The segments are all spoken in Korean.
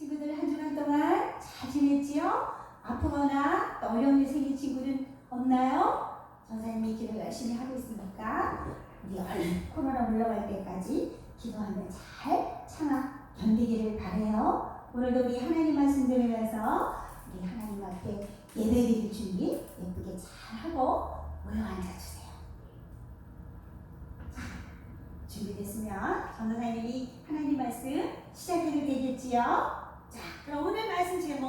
친구들 한 주간 동안 잘 지냈지요? 아프거나 어려움이 생긴 친구는 없나요? 전사님이 기도를 열심히 하고 있으니까 우리 코로나 물러갈 때까지 기도하며 잘 참아 견디기를 바래요. 오늘도 우리 하나님 말씀 들으면서 우리 하나님 앞에 예배드릴 준비 예쁘게 잘 하고 모여 앉아주세요. 자, 준비됐으면 전도사님이 하나님 말씀 시작해도 되겠지요? 자, 그럼 오늘 말씀 제목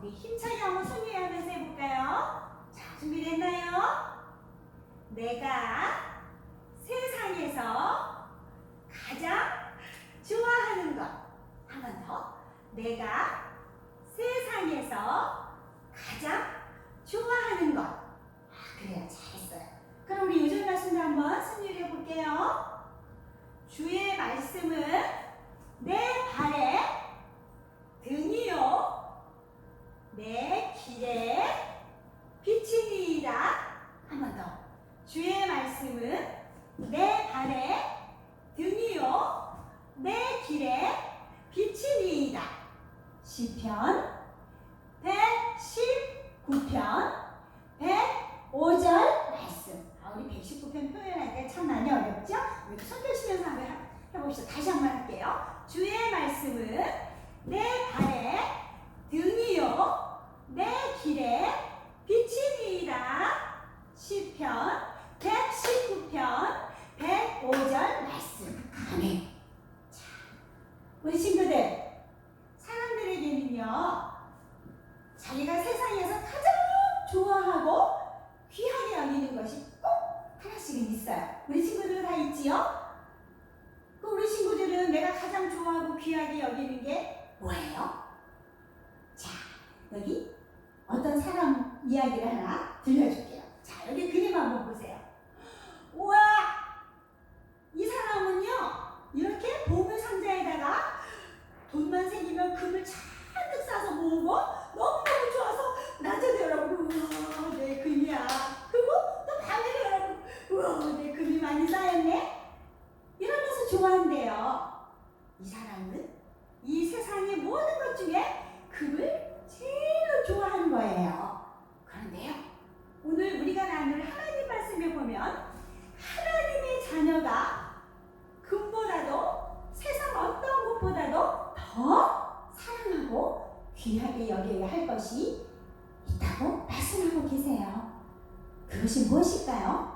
우리 힘차게 한번 소개하면서 해볼까요? 자, 준비됐나요? 내가 세상에서 가장 좋아하는 것. 한 번 더. 내가 주의 말씀은 뭐예요? 자, 여기 어떤 사람 이야기를 하나 들려줄게. 그것이 무엇일까요?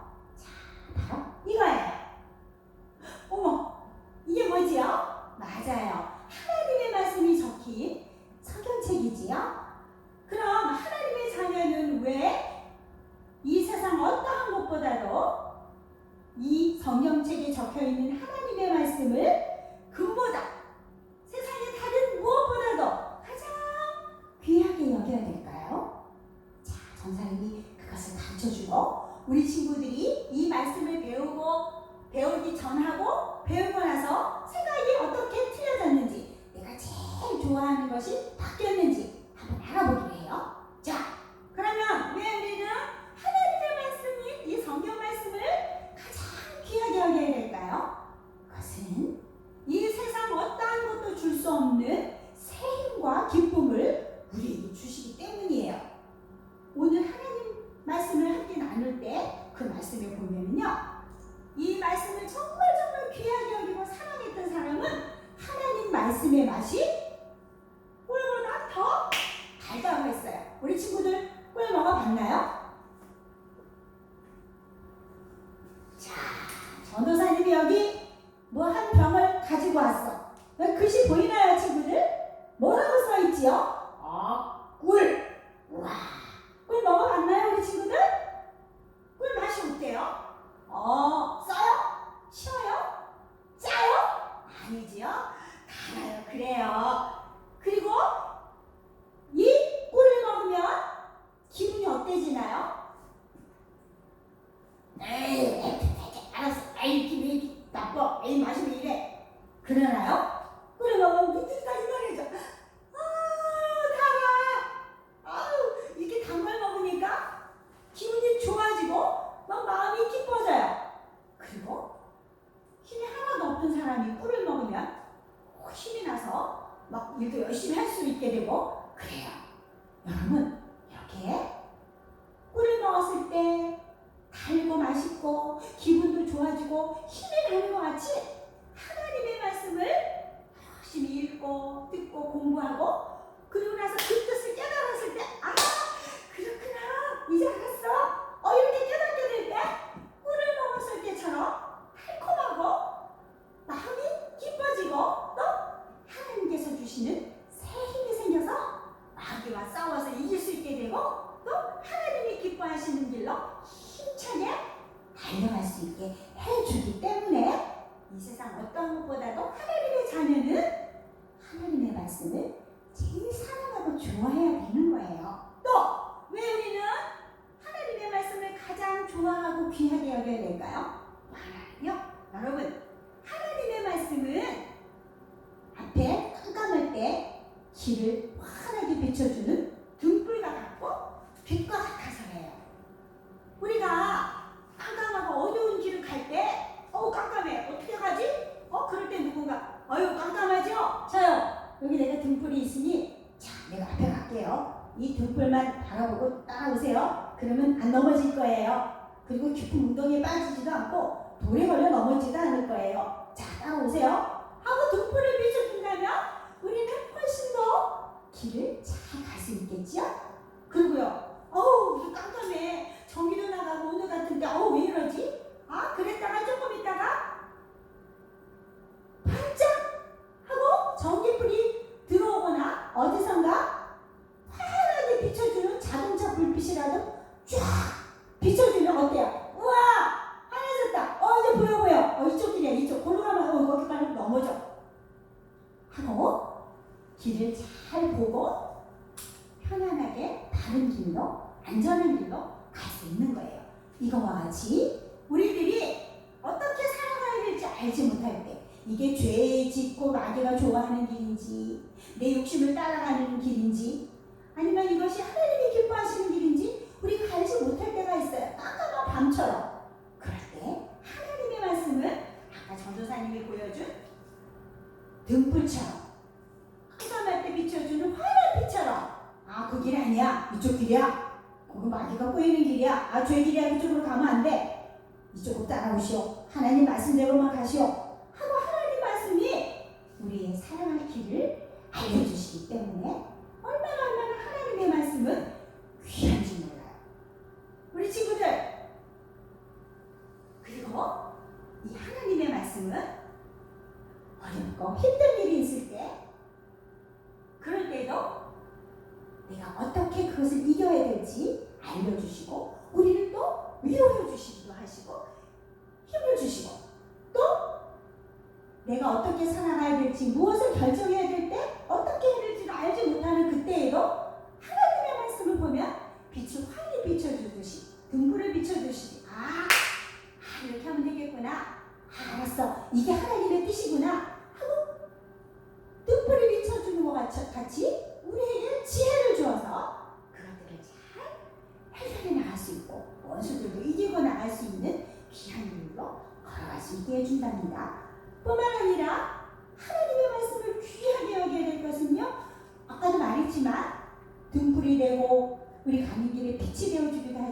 가르쳐주고 우리 친구들이 이 말씀을 배우고 배우기 전하고 배우고 나서 생각이 어떻게 틀려졌는지 내가 제일 좋아하는 것이 바뀌었는지 한번 알아보기 맞나요? 그러나요? 그러면 Chị? 하나님이 보여준 등불처럼 깜깜할 때 비춰주는 환한 빛처럼. 아 그 길 아니야. 이쪽 길이야. 거기 마귀가 꼬이는 길이야. 아 죄 길이야. 그쪽으로 가면 안돼. 이쪽으로 따라오시오. 하나님 말씀대로만 가시오. 하고 하나님 말씀이 우리의 사랑할 길을 알려주시기 때문에 믿어야 될지? 알려주시고 우리를 또 위로해 주시기도 하시고 힘을 주시고 또 내가 어떻게 살아가야 될지 무엇을 결정해야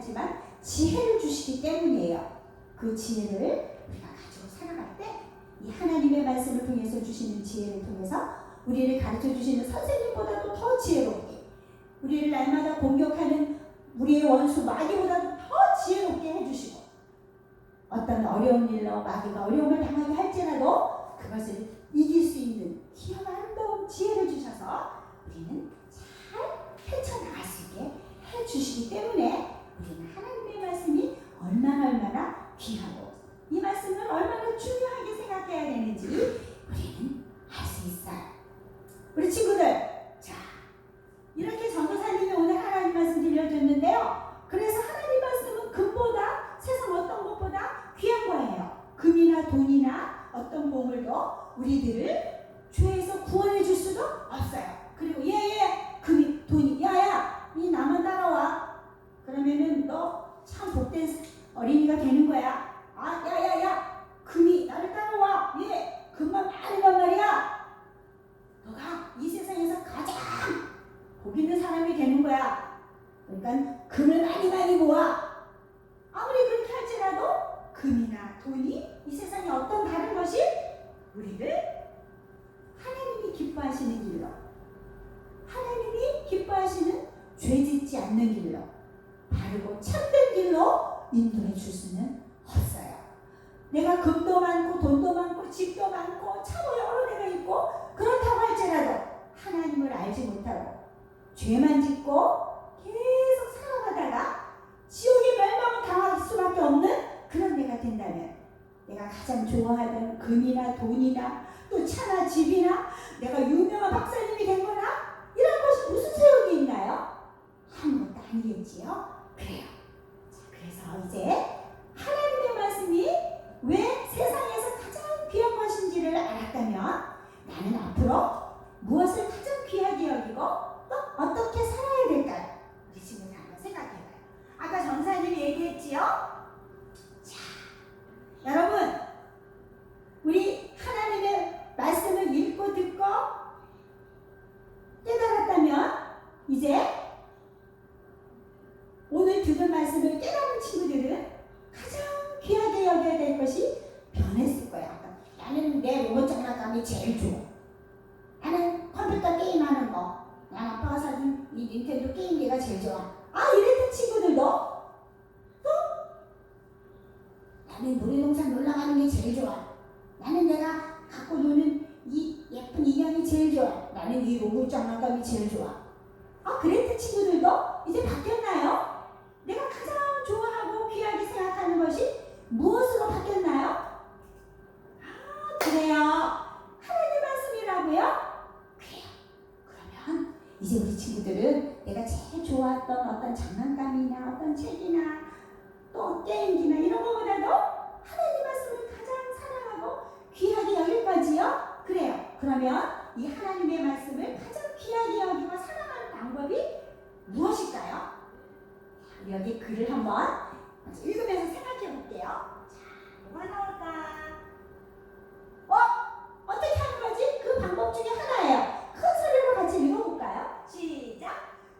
하지만 지혜를 주시기 때문이에요. 그 지혜를 우리가 가지고 살아갈 때 이 하나님의 말씀을 통해서 주시는 지혜를 통해서 우리를 가르쳐 주시는 선생님보다도 더 지혜롭게 우리를 날마다 공격하는 우리의 원수 마귀보다도 더 지혜롭게 해주시고 어떤 어려운 일로 마귀가 어려움을 당하게 할지라도 그것을 이길 수 있는 귀한 아름다운 지혜를 주셔서 우리는 잘 헤쳐나갈 수 있게 해주시기 때문에 말씀이 얼마나 얼마나 귀하고 이 말씀을 얼마나 중요하게 생각해야 되는지 우리는 알 수 있어요. 우리 지금 금을 많이 많이 모아. 아무리 그렇게 할지라도 금이나 돈이 이 세상에 어떤 다른 것이 우리를 하나님이 기뻐하시는 길로 하나님이 기뻐하시는 죄 짓지 않는 길로 바르고 참된 길로 인도해 줄 수는 없어요. 내가 금도 많고 돈도 많고 집도 많고 차도 여러 대가 있고 그렇다고 할지라도 하나님을 알지 못하고 죄만 짓고 계속 살아가다가 지옥의 멸망을 당할 수밖에 없는 그런 내가 된다면 내가 가장 좋아하던 금이나 돈이나 또 차나 집이나 내가 유명한 박사님이 된 거나 이런 것이 무슨 소용이 있나요? 아무것도 아니겠지요? 그래요. 자, 그래서 이제 하나님의 말씀이 왜 세상에서 가장 귀한 것인지를 알았다면 나는 앞으로 무엇을 가장 귀하게 여기고 또 어떻게 살아야 될까요? 우리 친구들 한번 생각해봐요. 아까 전사님이 얘기했지요? 자, 여러분, 우리 하나님의 말씀을 읽고 듣고 깨달았다면 이제 오늘 들은 말씀을 깨달은 친구들은 가장 귀하게 여겨야 될 것이 변했을 거야. 아까 나는 내 로봇 장난감이 제일 좋아. 나는 컴퓨터 게임하는 거. 난 아빠가 사준 이 닌텐도 게임기가 제일 좋아. 아 이랬던 친구들도 또 나는 놀이동산 놀러 가는 게 제일 좋아. 나는 내가 갖고 노는 이 예쁜 인형이 제일 좋아. 나는 이 로봇 장난감이 제일 좋아. 아 그랬던 친구들도 이제 바뀌었나요? 내가 가장 좋아하고 귀하게 생각하는 것이 무엇으로 바뀌었나요? 아 그래요. 하나님 말씀이라고요? 그래요. 그러면 이제 우리 친구들은 내가 제일 좋아했던 어떤 장난감이나 어떤 책이나 또 게임기나 이런 거보다도 하나님 말씀을 가장 사랑하고 귀하게 여길 거지요? 그래요. 그러면 이 하나님의 말씀을 가장 귀하게 여기고 사랑하는 방법이 무엇일까요? 자, 여기 글을 한번 읽으면서 생각해 볼게요. 자, 뭐가 나올까? 어? 어떻게 하는 거지? 그 방법 중에 하나예요. 큰 소리로 같이 읽어볼까요? 시작.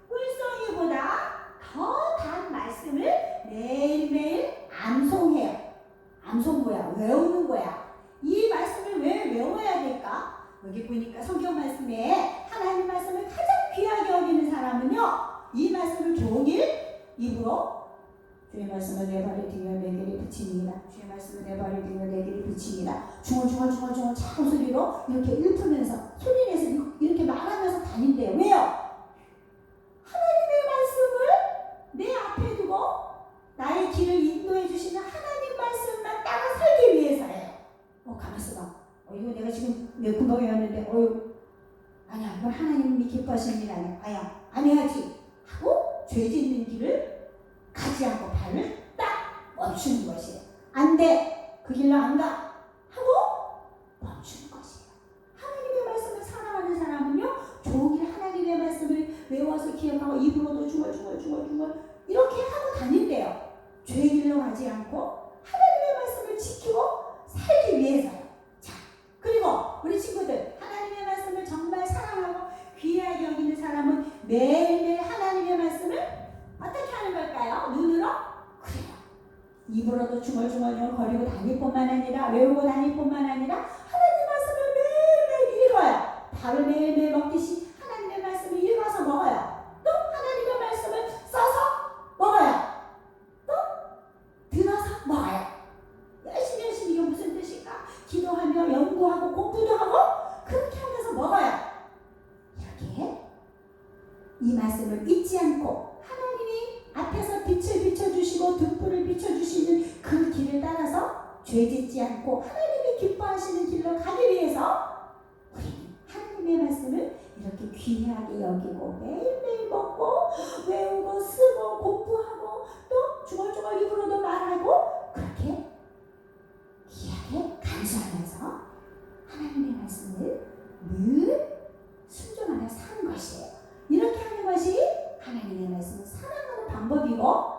꿀송이보다 더 단 말씀을 매일매일 암송해요. 암송 뭐야? 외우는 거야. 이 말씀을 왜 외워야 될까? 여기 보니까 성경 말씀에 하나님 말씀을 가장 귀하게 여기는 사람은요. 이 말씀을 종일 입으로 주의 말씀을 내 발에 등에 내게를 붙입니다. 주의 말씀을 내 발에 등에 내게를 붙입니다. 중얼중얼중얼중얼 작은 소리로 이렇게 읊으면서 소리내서 이렇게 말하면서 다닌대요. 왜요? 하나님의 말씀을 내 앞에 두고 나의 길을 인도해 주시는 하나님 말씀만 따라 살기 위해서예요. 어 가만있어 봐. 어 이거 내가 지금 몇 금방 외웠는데 어유 아니야 이건 하나님이 기뻐하시는 일 아니야. 아야 안 해야지 하고 죄 짓는 길을 가지 않고 발을 딱 멈추는 것이에요. 안 돼. 그 길로 안 가. 하고 멈추는 것이에요. 하나님의 말씀을 사랑하는 사람은요, 종일 하나님의 말씀을 외워서 기억하고 입으로도 cómo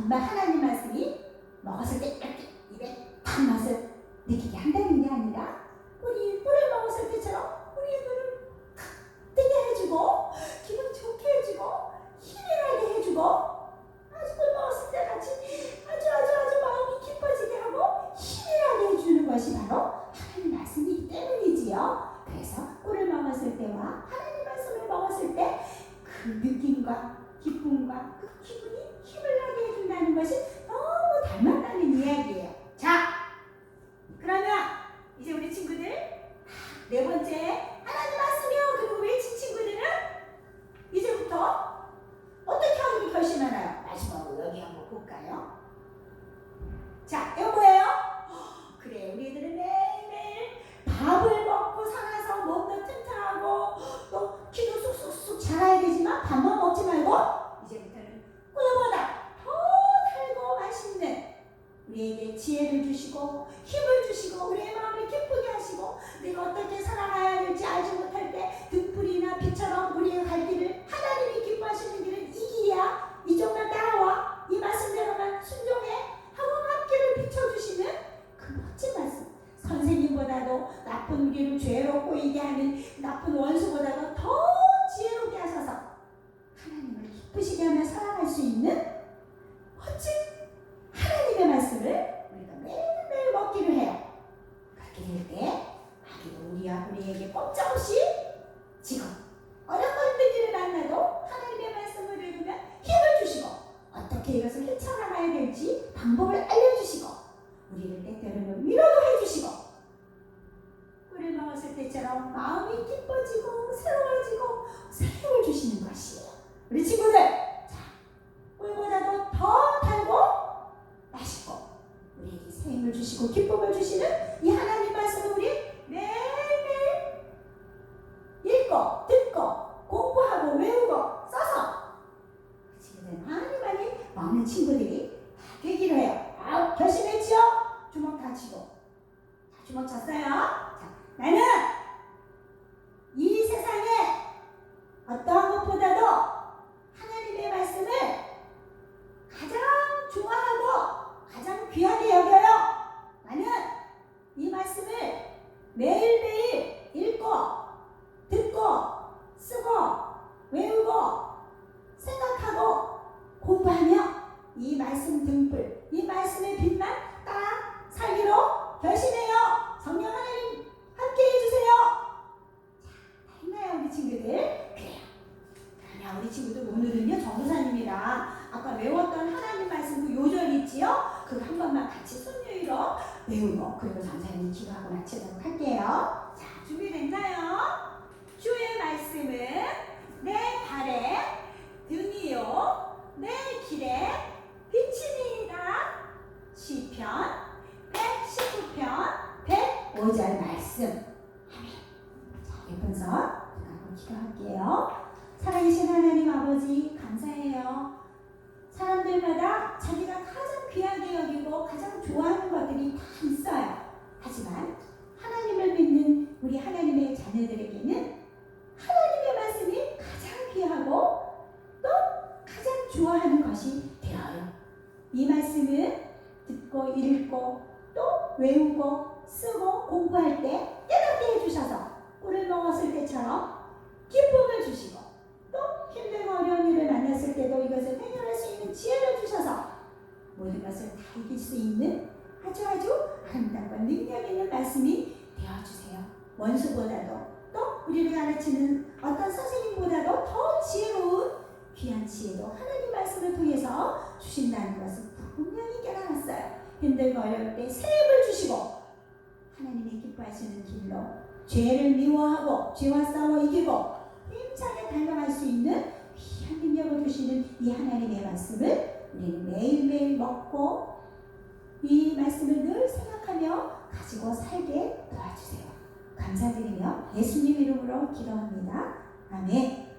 정말 하나님 말씀이 먹었을 때 이렇게 입에 탁 맛을 느끼게 한다는 게 아니라 나쁜 길을 죄로 꼬이게 하는 나쁜 원수보다도 주시고 기쁨을 주시는 이 아버지 할 말씀. 아멘. 예쁜 서 한번 기도할게요. 살아계신 하나님 아버지, 감사해요. 사람들마다 자기가 가장 귀하게 여기고 가장 좋아하는 것들이 다 있어요. 하지만 하나님을 믿는 우리 하나님의 자녀들에게는 하나님의 말씀이 가장 귀하고 또 가장 좋아하는 것이 되어요. 이 말씀은 듣고 읽고 또 외우고 쓰고 공부할 때 깨닫게 해주셔서 꿀을 먹었을 때처럼 기쁨을 주시고 또 힘들고 어려운 일을 만났을 때도 이것을 해결할 수 있는 지혜를 주셔서 모든 것을 다 이길 수 있는 아주 아주 아름답고 능력 있는 말씀이 되어주세요. 원수보다도 또 우리를 가르치는 어떤 선생님보다도 더 지혜로운 귀한 지혜도 하나님 말씀을 통해서 주신다는 것을 분명히 깨달았어요. 힘들고 어려울 때새 힘을 주시고 하나님의 기뻐하시는 길로 죄를 미워하고 죄와 싸워 이기고 힘차게 달려갈 수 있는 귀한 능력을 주시는 이 하나님의 말씀을 우리는 매일매일 먹고 이 말씀을 늘 생각하며 가지고 살게 도와주세요. 감사드리며 예수님 이름으로 기도합니다. 아멘.